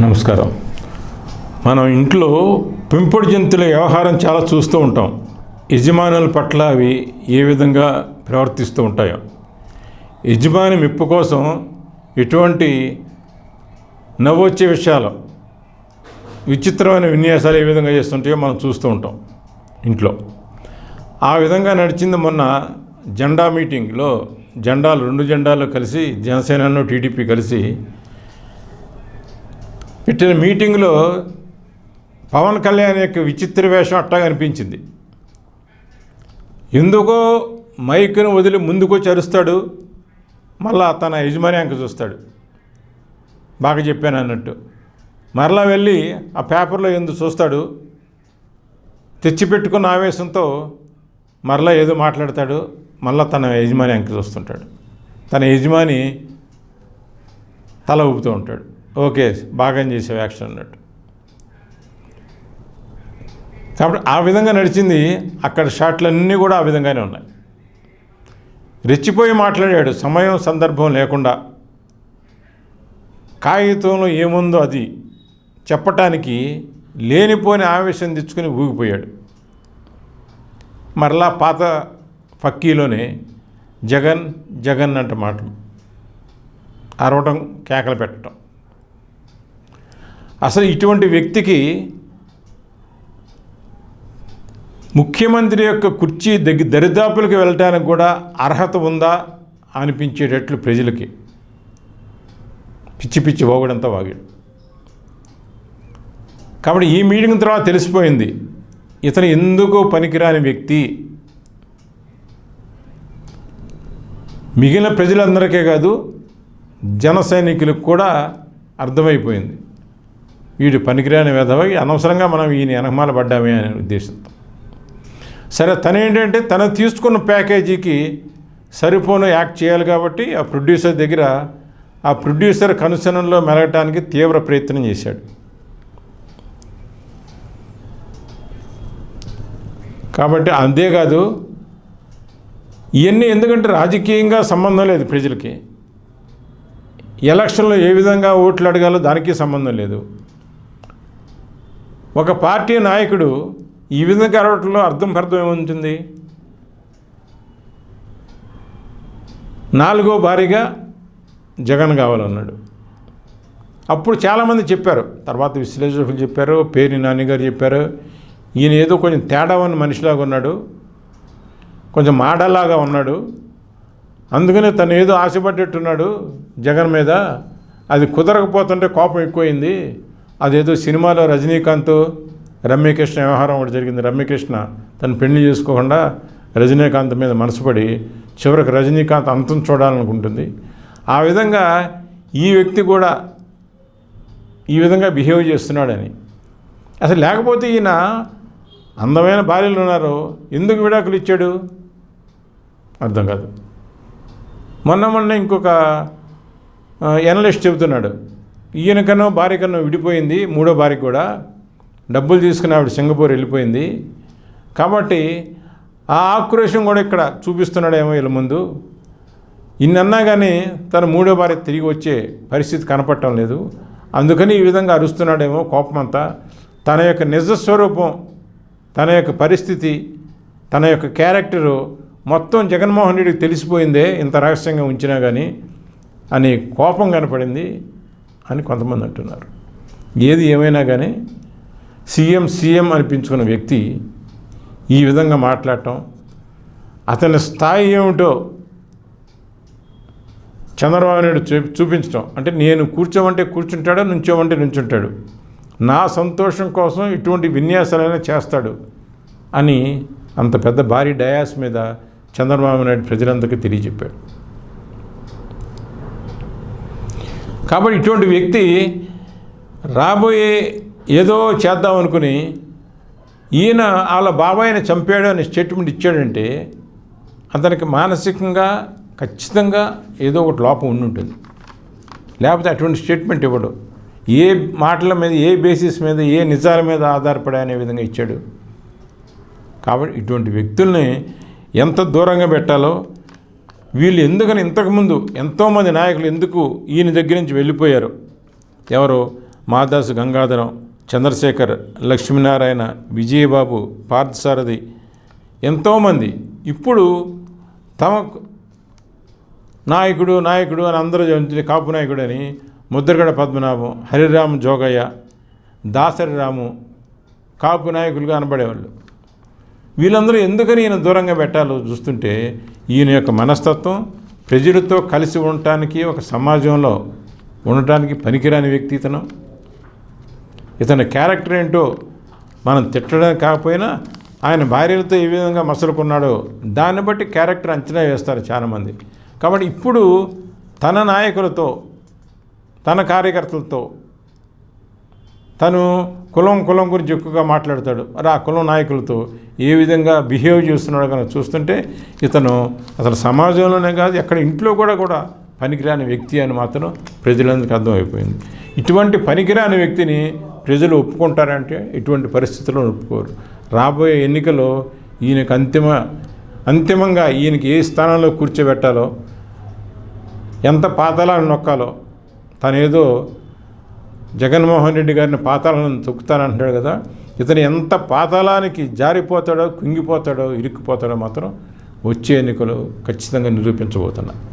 నమస్కారం. మనం ఇంట్లో పెంపుడు జంతువుల వ్యవహారం చాలా చూస్తూ ఉంటాం. యజమానుల పట్ల అవి ఏ విధంగా ప్రవర్తిస్తూ ఉంటాయో. యజమాని మెప్పు కోసం ఎటువంటి నవ్వొచ్చే విషయాలు విచిత్రమైన విన్యాసాలు ఏ విధంగా చేస్తుంటాయో మనం చూస్తూ ఉంటాం ఇంట్లో. ఆ విధంగా నడిచింది మొన్న జెండా మీటింగ్లో జెండాలు రెండు జెండాలు కలిసి జనసేనను టీడీపీ కలిసి పెట్టిన మీటింగ్లో పవన్ కళ్యాణ్ యొక్క విచిత్ర వేషం అట్టగా అనిపించింది. ఎందుకో మైక్ను వదిలి ముందుకు చరుస్తాడు మళ్ళా తన యజమాని అంక చూస్తాడు. బాగా చెప్పాను అన్నట్టు. మరలా వెళ్ళి ఆ పేపర్లో ఎందుకు చూస్తాడు తెచ్చిపెట్టుకున్న ఆవేశంతో మరలా ఏదో మాట్లాడతాడు మళ్ళా తన యజమాని అంక చూస్తుంటాడు. తన యజమాని తల ఊపుతూ ఉంటాడు. ఓకే బాగానే చేసావు యాక్షన్ అన్నట్టు. కాబట్టి ఆ విధంగా నడిచింది అక్కడ షాట్లన్నీ కూడా ఆ విధంగానే ఉన్నాయి. రెచ్చిపోయి మాట్లాడాడు సమయం సందర్భం లేకుండా. కాగితంలో ఏముందో అది చెప్పటానికి లేనిపోని ఆవేశం తెచ్చుకొని ఊగిపోయాడు. మరలా పాత ఫక్కీలోనే జగన్ జగన్ అంట మాట అరవటం కేకలు పెట్టడం అసలు ఇటువంటి వ్యక్తికి ముఖ్యమంత్రి యొక్క కుర్చీ దగ్గర దరిదాపులకు వెళ్ళటానికి కూడా అర్హత ఉందా అనిపించేటట్లు ప్రజలకి. పిచ్చి పిచ్చి వాగుడంతా వాగాడు. కాబట్టి ఈ మీటింగ్ తర్వాత తెలిసిపోయింది. ఇతను ఎందుకో పనికిరాని వ్యక్తి. మిగిలిన ప్రజలందరికీ కాదు జన సైనికులకు కూడా అర్థమైపోయింది. వీడు పనికిరాని వెధవ అనవసరంగా మనం ఈయన వెనకమాల పడ్డామే అనే ఉద్దేశంతో. సరే తను ఏంటంటే తను తీసుకున్న ప్యాకేజీకి సరిపోను యాక్ట్ చేయాలి కాబట్టి ఆ ప్రొడ్యూసర్ దగ్గర ఆ ప్రొడ్యూసర్ కనుసనంలో మెలగటానికి తీవ్ర ప్రయత్నం చేశాడు. కాబట్టి అంతేకాదు ఇవన్నీ ఎందుకంటే రాజకీయంగా సంబంధం లేదు ప్రజలకి. ఎలక్షన్లో ఏ విధంగా ఓట్లు అడగాలో దానికి సంబంధం లేదు. ఒక పార్టీ నాయకుడు ఈ విధంగా అరవటంలో అర్థం అర్థం ఏముంటుంది? నాలుగో భారీగా జగన్ కావాలన్నాడు. అప్పుడు చాలామంది చెప్పారు తర్వాత విశ్లేషకులు చెప్పారు పేరు నాన్నగారు చెప్పారు ఈయన ఏదో కొంచెం తేడా ఉన్న మనిషిలాగా ఉన్నాడు కొంచెం మాడలాగా ఉన్నాడు. అందుకనే తను ఏదో ఆశపడ్డట్టున్నాడు జగన్ మీద. అది కుదరకపోతుంటే కోపం ఎక్కువైంది. అదేదో సినిమాలో రజనీకాంత్ రమ్యకృష్ణ వ్యవహారం ఒకటి జరిగింది. రమ్యకృష్ణ తను పెళ్ళి చేసుకోకుండా రజనీకాంత్ మీద మనసుపడి చివరికి రజనీకాంత్ అంతం చూడాలనుకుంటుంది. ఆ విధంగా ఈ వ్యక్తి కూడా ఈ విధంగా బిహేవ్ చేస్తున్నాడని. అసలు లేకపోతే ఈయన అందమైన భార్యలు ఉన్నారు. ఎందుకు విడాకులు ఇచ్చాడు? అర్థం కాదు. మొన్న మొన్న ఇంకొక ఎనలిస్ట్ చెబుతున్నాడు. ఈయనకన్నా భార్య కన్నా విడిపోయింది మూడో భార్య కూడా. డబ్బులు తీసుకుని ఆవిడ సింగపూర్ వెళ్ళిపోయింది. కాబట్టి ఆ ఆక్రోషం కూడా ఇక్కడ చూపిస్తున్నాడేమో వీళ్ళ ముందు. ఇన్నన్నా కానీ తన మూడో భార్య తిరిగి వచ్చే పరిస్థితి కనపడటం లేదు. అందుకని ఈ విధంగా అరుస్తున్నాడేమో కోపమంతా తన యొక్క నిజస్వరూపం తన యొక్క పరిస్థితి తన యొక్క క్యారెక్టరు మొత్తం జగన్మోహన్ రెడ్డికి తెలిసిపోయిందే ఇంత రహస్యంగా ఉంచినా కానీ అని కోపం కనపడింది. అని కొంతమంది అంటున్నారు. ఏది ఏమైనా కానీ సీఎం సీఎం అనిపించుకున్న వ్యక్తి ఈ విధంగా మాట్లాడటం అతని స్థాయి ఏమిటో చంద్రబాబు నాయుడు చూ చూపించడం అంటే నేను కూర్చోమంటే కూర్చుంటాడు నుంచోమంటే నుంచుంటాడు. నా సంతోషం కోసం ఇటువంటి విన్యాసాలైనా చేస్తాడు అని అంత పెద్ద భారీ డయాస్ మీద చంద్రబాబు నాయుడు ప్రజలందరికీ తెలియజెప్పాడు. కాబట్టి ఇటువంటి వ్యక్తి రాబోయే ఏదో చేద్దాం అనుకుని ఈయన వాళ్ళ బాబాయిని చంపాడు అని స్టేట్మెంట్ ఇచ్చాడంటే అతనికి మానసికంగా ఖచ్చితంగా ఏదో ఒకటి లోపం ఉండి ఉంటుంది. లేకపోతే అటువంటి స్టేట్మెంట్ ఇవ్వడు. ఏ మాటల మీద ఏ బేసిస్ మీద ఏ నిజాల మీద ఆధారపడి అనే విధంగా ఇచ్చాడు. కాబట్టి ఇటువంటి వ్యక్తుల్ని ఎంత దూరంగా పెట్టాలో వీళ్ళు ఎందుకని ఇంతకుముందు ఎంతోమంది నాయకులు ఎందుకు ఈయన దగ్గర నుంచి వెళ్ళిపోయారు? ఎవరు? మాదాసు గంగాధరం చంద్రశేఖర్ లక్ష్మీనారాయణ విజయబాబు పార్థసారథి ఎంతోమంది. ఇప్పుడు తమ నాయకుడు నాయకుడు అని అందరూ కాపు నాయకుడు అని ముద్రగడ పద్మనాభం హరిరామ్ జోగయ్య దాసరిరాము కాపు నాయకులుగా అనబడేవాళ్ళు. వీళ్ళందరూ ఎందుకని ఈయన దూరంగా పెట్టాలో చూస్తుంటే ఈయన యొక్క మనస్తత్వం ప్రజలతో కలిసి ఉండటానికి ఒక సమాజంలో ఉండటానికి పనికిరాని వ్యక్తి ఇతను ఇతని క్యారెక్టర్ ఏంటో మనం తిట్టడం కాకపోయినా ఆయన భార్యలతో ఏ విధంగా మసలుకున్నాడో దాన్ని బట్టి క్యారెక్టర్ అంచనా వేస్తారు చాలామంది. కాబట్టి ఇప్పుడు తన నాయకులతో తన కార్యకర్తలతో తను కులం కులం గురించి ఎక్కువగా మాట్లాడతాడు. మరి ఆ కులం నాయకులతో ఏ విధంగా బిహేవ్ చేస్తున్నాడో కనుక చూస్తుంటే ఇతను అసలు సమాజంలోనే కాదు ఎక్కడ ఇంట్లో కూడా కూడా పనికిరాని వ్యక్తి అని మాత్రం ప్రజలందరికీ అర్థమైపోయింది. ఇటువంటి పనికిరాని వ్యక్తిని ప్రజలు ఒప్పుకుంటారంటే ఇటువంటి పరిస్థితుల్లో ఒప్పుకోరు. రాబోయే ఎన్నికలో ఈయనకు అంతిమ అంతిమంగా ఈయనకి ఏ స్థానంలో కూర్చోబెట్టాలో ఎంత పాతాలను నొక్కాలో తనేదో జగన్మోహన్ రెడ్డి గారిని పాతాలను తొక్కుతానంటాడు కదా. ఇతను ఎంత పాతాళానికి జారిపోతాడో కుంగిపోతాడో ఇరుక్కుపోతాడో మాత్రం వచ్చే ఎన్నికలు ఖచ్చితంగా నిరూపించబోతున్నా.